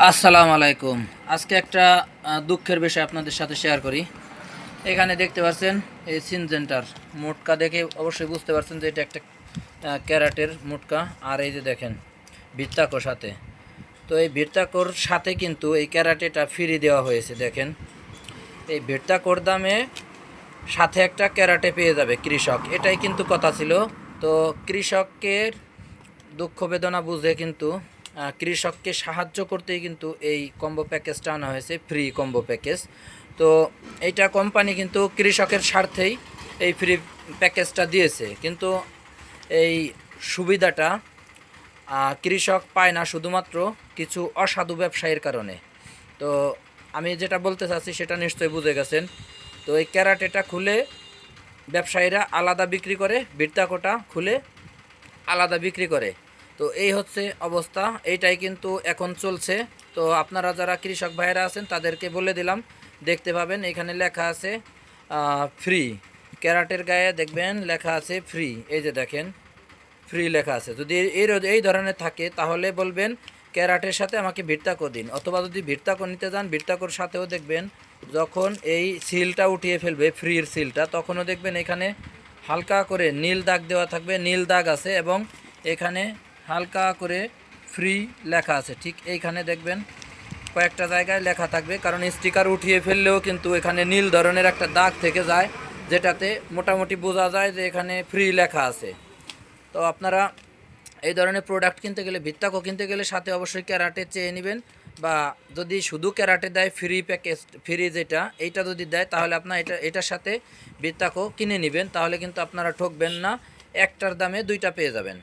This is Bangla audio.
আসসালামু আলাইকুম। আজকে একটা দুঃখের বিষয় আপনাদের সাথে শেয়ার করি। এখানে দেখতে পাচ্ছেন এই সিনজেন্টার মোটকা দেখে অবশ্যই বুঝতে পারছেন যে এটা একটা ক্যারাটের মোটকা। আর এই যে দেখেন, বৃত্তাকোর সাথে। তো এই বৃত্তাকোর সাথে কিন্তু এই ক্যারাটেটা ফ্রি দেওয়া হয়েছে, দেখেন। এই বৃত্তাকোর দামে সাথে একটা ক্যারাটে পেয়ে যাবে কৃষক। এটাই কিন্তু কথা ছিল। তো কৃষকের দুঃখ বেদনা বুঝে কিন্তু কৃষককে সাহায্য করতেই কিন্তু এই কম্বো প্যাকেজটা আনা হয়েছে ফ্রি কম্বো প্যাকেজ। তো এইটা কোম্পানি কিন্তু কৃষকের স্বার্থেই এই ফ্রি প্যাকেজটা দিয়েছে। কিন্তু এই সুবিধাটা কৃষক পায় না শুধুমাত্র কিছু অসাধু ব্যবসায়ীর কারণে। তো আমি যেটা বলতে চাচ্ছি সেটা নিশ্চয়ই বুঝে গেছেন। তো এই ক্যারাটেটা খুলে ব্যবসায়ীরা আলাদা বিক্রি করে বৃত্তাকোটা খুলে আলাদা বিক্রি করে। তো এই হচ্ছে অবস্থা এইটাই কিন্তু এখন চলছে। তো আপনারা যারা কৃষক ভাইয়েরা আছেন, তাদেরকে বলে দিলাম, দেখতে পাবেন, এখানে লেখা আছে ফ্রি ক্যারাটের গায়ে দেখবেন, লেখা আছে ফ্রি এই যে দেখেন ফ্রি লেখা আছে। যদি এই এই ধরনের থাকে, তাহলে বলবেন, ক্যারাটের সাথে আমাকে ভিড়তাকো দিন। অথবা যদি ভিড়তাকো নিতে যান, ভিড়তাকোর সাথেও দেখবেন, যখন এই সিলটা উঠিয়ে ফেলবে ফ্রির সিলটা, তখনও দেখবেন এখানে হালকা করে নীল দাগ দেওয়া থাকবে, নীল দাগ আছে এবং এখানে হালকা করে ফ্রি লেখা আছে। ঠিক এইখানে দেখবেন কয়েকটা জায়গায় লেখা থাকবে, কারণ স্টিকার উঠিয়ে ফেললেও কিন্তু এখানে নীল ধরনের একটা দাগ থেকে যায়, যেটাতে মোটামুটি বোঝা যায় যে এখানে ফ্রি লেখা আছে। তো আপনারা এই ধরনের প্রোডাক্ট কিনতে গেলে, ভিত্তাকো কিনতে গেলে সাথে অবশ্যই ক্যারাটে চেয়ে নেবেন, বা যদি শুধু ক্যারাটে দেয় ফ্রি প্যাকেজ ফ্রি যেটা, এইটা যদি দেয়, তাহলে আপনার এটা, এটার সাথে ভিত্তাকো কিনে নেবেন, তাহলে কিন্তু আপনারা ঠকবেন না, একটার দামে দুইটা পেয়ে যাবেন।